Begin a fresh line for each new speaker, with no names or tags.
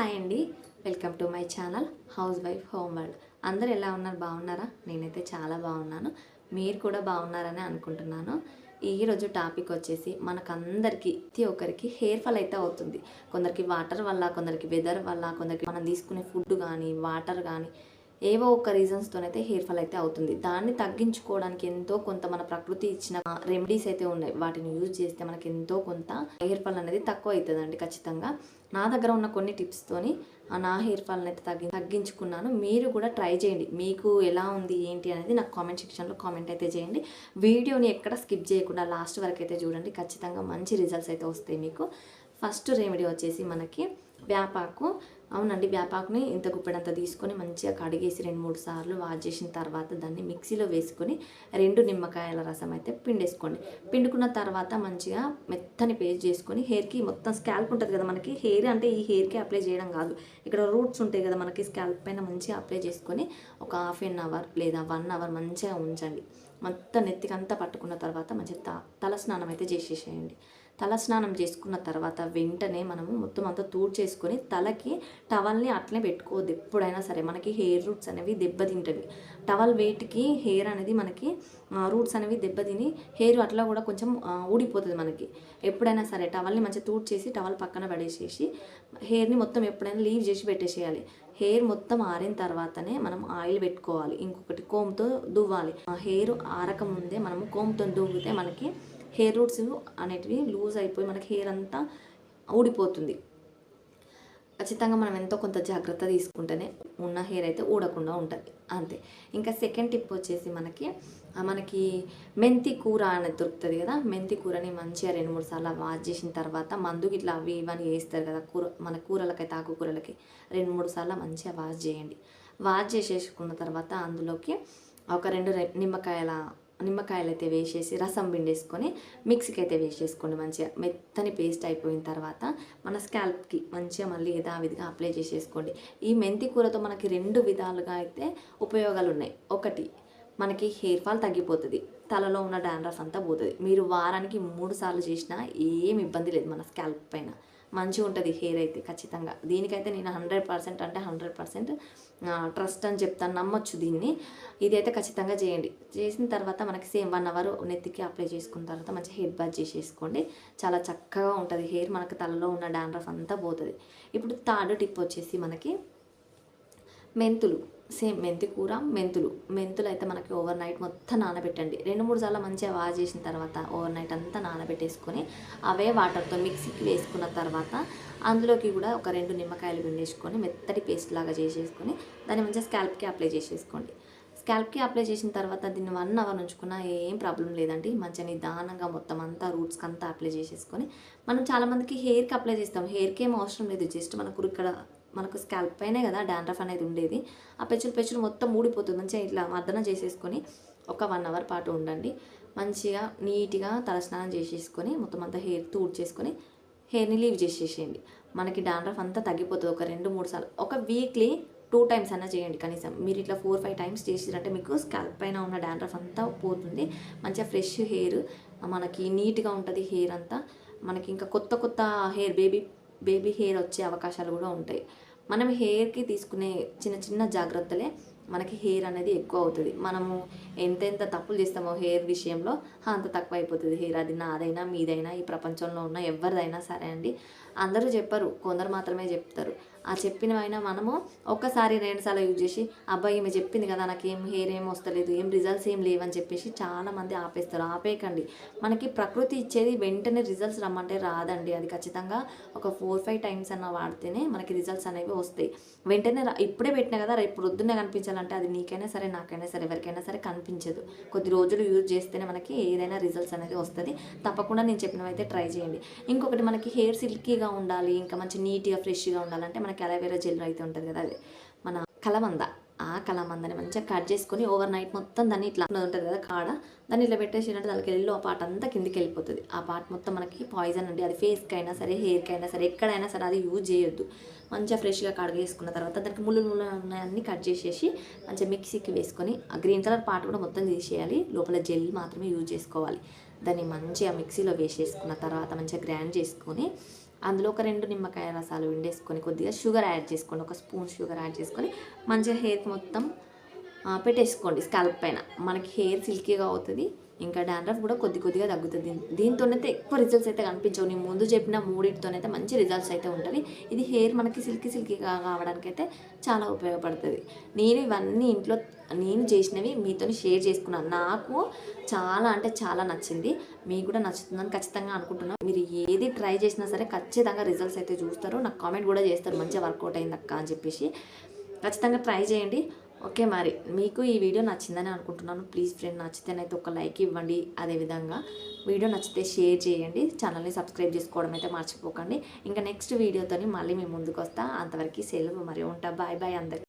Hi అండి. Welcome to my channel housewife home world. అందరు ఎలా ఉన్నారు? బాగున్నారా? నేనైతే చాలా బాగున్నాను. మీరు కూడా బాగున్నారని అనుకుంటున్నాను. ఈరోజు టాపిక్ వచ్చేసి మనకందరికీ ప్రతి ఒక్కరికి హెయిర్ ఫాల్ అయితే అవుతుంది. కొందరికి వాటర్ వల్ల కొందరికి వెదర్ వల్ల కొందరికి మనం తీసుకునే ఫుడ్ కానీ వాటర్ కానీ ఏవో ఒక రీజన్స్తోనైతే హెయిర్ ఫాల్ అయితే అవుతుంది. దాన్ని తగ్గించుకోవడానికి ఎంతో కొంత మన ప్రకృతి ఇచ్చిన రెమెడీస్ అయితే ఉన్నాయి. వాటిని యూజ్ చేస్తే మనకి ఎంతో కొంత హెయిర్ ఫాల్ అనేది తక్కువ అవుతుందండి ఖచ్చితంగా. నా దగ్గర ఉన్న కొన్ని టిప్స్తోని నా హెయిర్ ఫాల్ని అయితే తగ్గి తగ్గించుకున్నాను. మీరు కూడా ట్రై చేయండి. మీకు ఎలా ఉంది ఏంటి అనేది నాకు కామెంట్ సెక్షన్లో కామెంట్ అయితే చేయండి. వీడియోని ఎక్కడ స్కిప్ చేయకుండా లాస్ట్ వరకు అయితే చూడండి. ఖచ్చితంగా మంచి రిజల్ట్స్ అయితే వస్తాయి మీకు. ఫస్ట్ రెమెడీ వచ్చేసి మనకి వేపాకు అవునండి వేపాకుని ఇంత గుప్పెడంత తీసుకొని మంచిగా కడిగేసి రెండు మూడు సార్లు వాష్ చేసిన తర్వాత దాన్ని మిక్సీలో వేసుకొని రెండు నిమ్మకాయల రసం అయితే పిండేసుకోండి. పిండుకున్న తర్వాత మంచిగా మెత్తని పేస్ట్ చేసుకొని హెయిర్కి మొత్తం స్కాల్ప్ ఉంటుంది కదా మనకి హెయిర్ అంటే ఈ హెయిర్కి అప్లై చేయడం కాదు. ఇక్కడ రూట్స్ ఉంటాయి కదా మనకి స్కాల్ప్ పైన మంచిగా అప్లై చేసుకొని ఒక హాఫ్ ఎన్ అవర్ లేదా వన్ అవర్ మంచిగా ఉంచండి. మొత్తం నెత్తికంతా పట్టుకున్న తర్వాత మంచిగా త తల స్నానం అయితే చేసేసేయండి. తల స్నానం చేసుకున్న తర్వాత వెంటనే మనము మొత్తం అంతా తూడ్ చేసుకొని తలకి టవల్ని అట్లనే పెట్టుకోవద్దు. ఎప్పుడైనా సరే మనకి హెయిర్ రూట్స్ అనేవి దెబ్బతింటవి. టవల్ వెయిట్కి హెయిర్ అనేది మనకి రూట్స్ అనేవి దెబ్బతిని హెయిర్ అట్లా కూడా కొంచెం ఊడిపోతుంది మనకి. ఎప్పుడైనా సరే టవల్ని మంచిగా తూడ్ చేసి టవల్ పక్కన పడేసేసి హెయిర్ని మొత్తం ఎప్పుడైనా లీవ్ చేసి పెట్టేసేయాలి. హెయిర్ మొత్తం ఆరిన తర్వాతనే మనం ఆయిల్ పెట్టుకోవాలి. ఇంకొకటి కోమ్తో దువ్వాలి. ఆ హెయిర్ ఆరక ముందే మనము కోమ్తో దువ్వితే మనకి హెయిర్ రూట్స్ అనేటివి లూజ్ అయిపోయి మనకి హెయిర్ అంతా ఊడిపోతుంది. ఖచ్చితంగా మనం ఎంతో కొంత జాగ్రత్త తీసుకుంటేనే ఉన్న హెయిర్ అయితే ఊడకుండా ఉంటుంది. అంతే. ఇంకా సెకండ్ టిప్ వచ్చేసి మనకి మనకి మెంతి కూర అనేది దొరుకుతుంది కదా? మెంతి కూరని మంచిగా రెండు మూడు సార్లు వాష్ చేసిన తర్వాత మందుకి ఇట్లా అవి ఇవన్నీ వేస్తారు కదా? కూర మన కూరలకైతే ఆకుకూరలకి రెండు మూడు సార్లు మంచిగా వాష్ చేయండి. వాష్ చేసేసుకున్న తర్వాత అందులోకి ఒక రెండు నిమ్మకాయల నిమ్మకాయలు అయితే వేసేసి రసం పిండేసుకొని మిక్సీకి అయితే వేసేసుకోండి మంచిగా. మెత్తని పేస్ట్ అయిపోయిన తర్వాత మన స్కాల్ప్కి మంచిగా మళ్ళీ యథావిధిగా అప్లై చేసేసుకోండి. ఈ మెంతి కూరతో మనకి రెండు విధాలుగా అయితే ఉపయోగాలు ఉన్నాయి ఒకటి మనకి హెయిర్ ఫాల్ తగ్గిపోతుంది. తలలో ఉన్న డాండ్రఫ్ అంతా పోతుంది. మీరు వారానికి మూడు సార్లు చేసినా ఏం ఇబ్బంది లేదు మన స్కాల్ప్ పైన. మంచిగా ఉంటుంది హెయిర్ అయితే ఖచ్చితంగా. దీనికైతే నేను హండ్రెడ్ పర్సెంట్ అంటే హండ్రెడ్ పర్సెంట్ ట్రస్ట్ అని చెప్తాను నమ్మొచ్చు దీన్ని. ఇది అయితే ఖచ్చితంగా చేయండి. చేసిన తర్వాత మనకి సేమ్ వన్ అవర్ నెత్తికి అప్లై చేసుకున్న తర్వాత మంచిగా హెడ్ బాత్ చేసేసుకోండి. చాలా చక్కగా ఉంటుంది హెయిర్ మనకి తలలో ఉన్న డాండ్రఫ్ అంతా పోతుంది. ఇప్పుడు థర్డ్ టిప్ వచ్చేసి మనకి మెంతులు. సేమ్ మెంతి కూర మెంతులు. మెంతులు అయితే మనకి ఓవర్ నైట్ మొత్తం నానబెట్టండి. రెండు మూడు సార్లు మంచిగా వాష్ చేసిన తర్వాత ఓవర్ నైట్ అంతా నానబెట్టేసుకొని అవే వాటర్తో మిక్సీకి వేసుకున్న తర్వాత అందులోకి కూడా ఒక రెండు నిమ్మకాయలు పిండేసుకొని మెత్తటి పేస్ట్ లాగా చేసేసుకొని దాన్ని మంచిగా స్కాల్ప్కి అప్లై చేసేసుకోండి. స్కాల్ప్కి అప్లై చేసిన తర్వాత దీన్ని వన్ అవర్ ఉంచుకున్నా ఏం ప్రాబ్లం లేదండి. మంచిగా నిదానంగా మొత్తం అంతా రూట్స్కి అంతా అప్లై చేసేసుకొని మనం చాలామందికి హెయిర్కి అప్లై చేస్తాం. హెయిర్కి ఏం అవసరం లేదు. జస్ట్ మనకు ఇక్కడ మనకు స్కాల్ప్ పైనే కదా డాండ్రఫ్ అనేది ఉండేది. ఆ పెచ్చులు పెచ్చులు మొత్తం ఊడిపోతుంది. మంచిగా ఇట్లా మర్దన చేసేసుకొని ఒక వన్ అవర్ పాటు ఉండండి. మంచిగా నీట్గా తలస్నానం చేసేసుకొని మొత్తం అంతా హెయిర్ తూడ్చేసుకొని హెయిర్ని లీవ్ చేసేసేయండి. మనకి డాండ్రఫ్ అంతా తగ్గిపోతుంది. ఒక రెండు మూడు సార్లు. ఒక వీక్లీ టూ టైమ్స్ అన్నా చేయండి కనీసం. మీరు ఇట్లా ఫోర్ ఫైవ్ టైమ్స్ చేసిరంటే మీకు స్కాల్ప్ పైన ఉన్న డాండ్రఫ్ అంతా పోతుంది. మంచిగా ఫ్రెష్ హెయిర్ మనకి నీట్గా ఉంటుంది హెయిర్ అంతా. మనకి ఇంకా కొత్త కొత్త హెయిర్ బేబీ బేబీ హెయిర్ వచ్చే అవకాశాలు కూడా ఉంటాయి. మనం హెయిర్కి తీసుకునే చిన్న చిన్న జాగ్రత్తలే మనకి హెయిర్ అనేది ఎక్కువ అవుతుంది. మనము ఎంతెంత తప్పులు చేస్తామో హెయిర్ విషయంలో అంత తక్కువ అయిపోతుంది హెయిర్. అది నాదైనా మీదైనా ఈ ప్రపంచంలో ఉన్న ఎవరిదైనా సరే అండి. అందరూ చెప్పరు కొందరు మాత్రమే చెప్తారు. ఆ చెప్పినవైనా మనము ఒక్కసారి రెండుసార్లు యూజ్ చేసి అబ్బాయి ఈమె చెప్పింది కదా నాకు ఏం హెయిర్ ఏం వస్తలేదు ఏం రిజల్ట్స్ ఏం లేవని చెప్పేసి చాలామంది ఆపేస్తారు. ఆపేయకండి. మనకి ప్రకృతి ఇచ్చేది వెంటనే రిజల్ట్స్ రమ్మంటే రాదండి. అది ఖచ్చితంగా ఒక ఫోర్ ఫైవ్ టైమ్స్ అన్న వాడితేనే మనకి రిజల్ట్స్ అనేవి వస్తాయి. వెంటనే ఇప్పుడే పెట్టినా కదా రేపు పొద్దున్నే కనిపించాలంటే అది నీకైనా సరే నాకైనా సరే ఎవరికైనా సరే కనిపించదు. కొద్ది రోజులు యూజ్ చేస్తేనే మనకి ఏదైనా రిజల్ట్స్ అనేది వస్తుంది. తప్పకుండా నేను చెప్పినవైతే ట్రై చేయండి. ఇంకొకటి మనకి హెయిర్ సిల్కీగా ఉండాలి ఇంకా మంచి నీట్గా ఫ్రెష్గా ఉండాలంటే మనకి అలోవెరా జెల్ అయితే ఉంటుంది కదా అది మన కలమంద. ఆ కలమందని మంచిగా కట్ చేసుకొని ఓవర్ నైట్ మొత్తం దాన్ని ఇట్లా ఉంటుంది కదా కాడ దాన్ని ఇట్లా పెట్టేసినట్టు దానికి వెళ్ళి ఆ పార్ట్ అంతా కిందికి వెళ్ళిపోతుంది. ఆ పార్ట్ మొత్తం మనకి పాయిజన్ అండి అది ఫేస్కి అయినా సరే హెయిర్కి అయినా సరే ఎక్కడైనా సరే అది యూజ్ చేయొద్దు. మంచిగా ఫ్రెష్గా కడిగేసుకున్న తర్వాత దానికి ముళ్ళు ముళ్ళు ఉన్నాయన్నీ కట్ చేసేసి మంచిగా మిక్సీకి వేసుకొని ఆ గ్రీన్ కలర్ పార్ట్ కూడా మొత్తం తీసేయాలి. లోపల జెల్ మాత్రమే యూజ్ చేసుకోవాలి. దాన్ని మంచిగా మిక్సీలో వేసేసుకున్న తర్వాత మంచిగా గ్రైండ్ చేసుకొని అందులో ఒక రెండు నిమ్మకాయ రసాలు వండేసుకొని కొద్దిగా షుగర్ యాడ్ చేసుకోండి ఒక స్పూన్ షుగర్ యాడ్ చేసుకొని మంచిగా హెయిర్ మొత్తం పెట్టేసుకోండి స్కాల్ప్ పైన. మనకి హెయిర్ సిల్కీగా అవుతుంది ఇంకా డాండ్రఫ్ కూడా కొద్ది కొద్దిగా తగ్గుతుంది. దీంతోనైతే ఎక్కువ రిజల్ట్స్ అయితే కనిపించవు. నేను ముందు చెప్పిన మూడింటితోనైతే మంచి రిజల్ట్స్ అయితే ఉంటుంది. ఇది హెయిర్ మనకి సిల్కీ సిల్కీగా కావడానికి అయితే చాలా ఉపయోగపడుతుంది. నేను ఇవన్నీ ఇంట్లో నేను చేసినవి మీతో షేర్ చేసుకున్నాను. నాకు చాలా అంటే చాలా నచ్చింది. మీకు కూడా నచ్చుతుందని ఖచ్చితంగా అనుకుంటున్నాను మీరు ఏది ట్రై చేసినా సరే ఖచ్చితంగా రిజల్ట్స్ అయితే చూస్తారు. నాకు కామెంట్ కూడా చేస్తారు. మంచిగా వర్కౌట్ అయింది అక్క అని చెప్పేసి. ఖచ్చితంగా ట్రై చేయండి. ఓకే మరి మీకు ఈ వీడియో నచ్చిందని అనుకుంటున్నాను. ప్లీజ్ ఫ్రెండ్ నచ్చితేనైతే ఒక లైక్ ఇవ్వండి. అదేవిధంగా వీడియో నచ్చితే షేర్ చేయండి. ఛానల్ని సబ్స్క్రైబ్ చేసుకోవడం అయితే మర్చిపోకండి. ఇంకా నెక్స్ట్ వీడియోతోని మళ్ళీ మీ ముందుకు వస్తా. అంతవరకు సెలవు మరి ఉంటా. బాయ్ బాయ్ అందరికి.